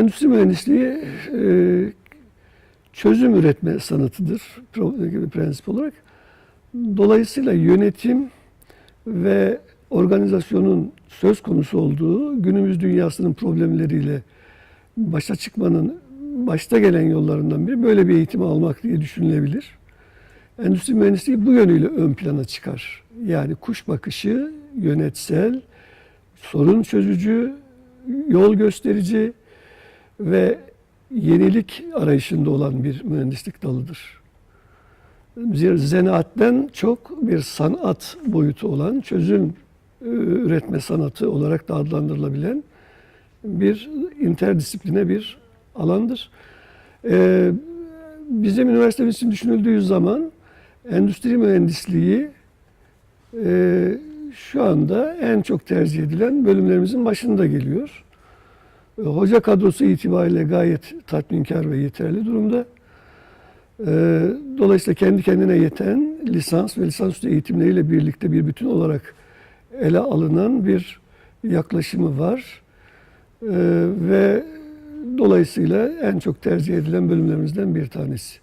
Endüstri mühendisliği e, çözüm üretme sanatıdır prensip olarak. Dolayısıyla yönetim ve organizasyonun söz konusu olduğu günümüz dünyasının problemleriyle başa çıkmanın başta gelen yollarından biri böyle bir eğitim almak diye düşünülebilir. Endüstri mühendisliği bu yönüyle ön plana çıkar. Yani kuş bakışı, yönetsel, sorun çözücü, yol gösterici ve yenilik arayışında olan bir mühendislik dalıdır. Zanaatten çok bir sanat boyutu olan çözüm e, üretme sanatı olarak da adlandırılabilen bir interdisipline bir alandır. Ee, bizim üniversitemiz için düşünüldüğü zaman endüstri mühendisliği e, şu anda en çok tercih edilen bölümlerimizin başında geliyor. Hoca kadrosu itibariyle gayet tatminkar ve yeterli durumda. E, Dolayısıyla kendi kendine yeten lisans ve lisansüstü eğitimleriyle birlikte bir bütün olarak ele alınan bir yaklaşımı var. E, Ve dolayısıyla en çok tercih edilen bölümlerimizden bir tanesi.